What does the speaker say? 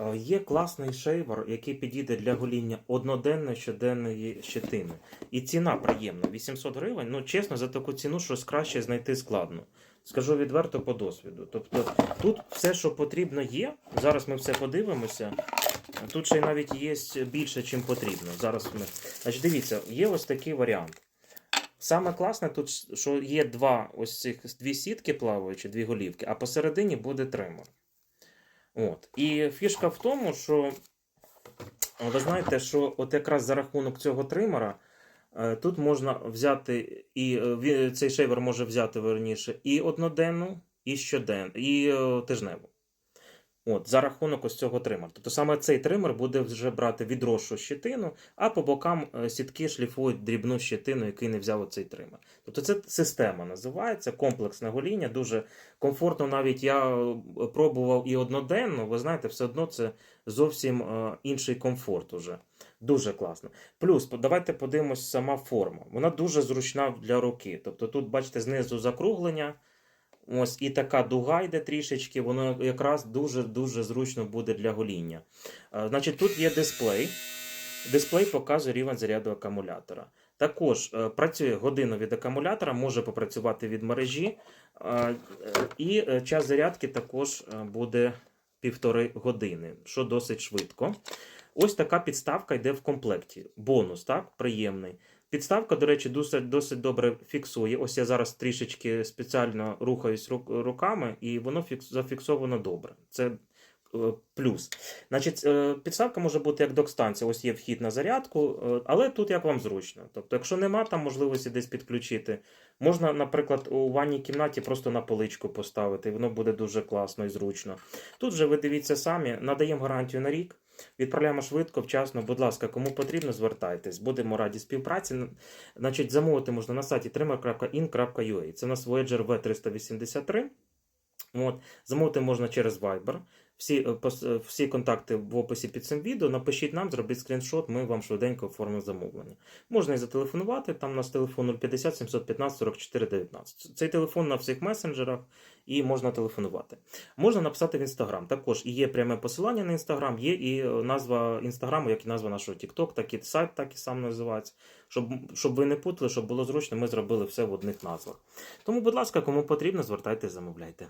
Е, Є класний шейвер, який підійде для гоління одноденної щоденної щетини. І ціна приємна 800 гривень. Ну, чесно, за таку ціну щось краще знайти складно. Скажу відверто по досвіду. Тобто тут все, що потрібно, є. Зараз ми все подивимося. Тут ще навіть є більше, чим потрібно. Зараз ми. Значить, дивіться, є ось такий варіант. Саме класне тут, що є два ось цих дві сітки плаваючі, дві голівки, а посередині буде тример. От. І фішка в тому, що ви знаєте, що от якраз за рахунок цього тримера е, тут можна взяти, і е, цей шейвер може взяти верніше і одноденну, і щоденну, і е, тижневу. От, за рахунок ось цього тримера. Тобто саме цей тример буде вже брати відросшу щетину, а по бокам е, сітки шліфують дрібну щетину, який не взяв оцей тример. Тобто це система називається, комплексне гоління, дуже комфортно. Навіть я е, пробував і одноденно, ви знаєте, все одно це зовсім е, інший комфорт уже. Дуже класно. Плюс, давайте подивимось сама форма. Вона дуже зручна для руки. Тобто тут, бачите, знизу закруглення. Ось і така дуга йде трішечки, воно якраз дуже-дуже зручно буде для гоління. Е, Значить, тут є дисплей. Дисплей показує рівень заряду акумулятора. Також е, працює годину від акумулятора, може попрацювати від мережі. е, І час зарядки також буде півтори години, що досить швидко. Ось така підставка йде в комплекті. Бонус, так, приємний. Підставка, до речі, досить, досить добре фіксує. Ось я зараз трішечки спеціально рухаюсь рук- руками, і воно фікс, зафіксовано добре. Це е, плюс. Значить, е, підставка може бути як док-станція. Ось є вхід на зарядку, е, але тут як вам зручно. Тобто, якщо нема там можливості десь підключити, можна, наприклад, у ванній кімнаті просто на поличку поставити, воно буде дуже класно і зручно. Тут вже ви дивіться самі, надаємо гарантію на рік. Відправляємо швидко, вчасно. Будь ласка, кому потрібно, звертайтесь. Будемо раді співпраці. Значить, замовити можна на сайті trimmer.in.ua. Це у нас Voyager V383. От. Замовити можна через Viber. Всі, е, е, всі контакти в описі під цим відео. Напишіть нам, зробіть скріншот, ми вам швиденько оформимо замовлення. Можна і зателефонувати. Там у нас телефон 050 715 44 19. Цей телефон на всіх месенджерах і можна телефонувати. Можна написати в інстаграм. Також і є пряме посилання на інстаграм, є і е, назва інстаграму, як і назва нашого TikTok, так і сайт, так і сам називається. Щоб, щоб ви не путали, щоб було зручно, ми зробили все в одних назвах. Тому, будь ласка, кому потрібно, звертайтеся, замовляйте.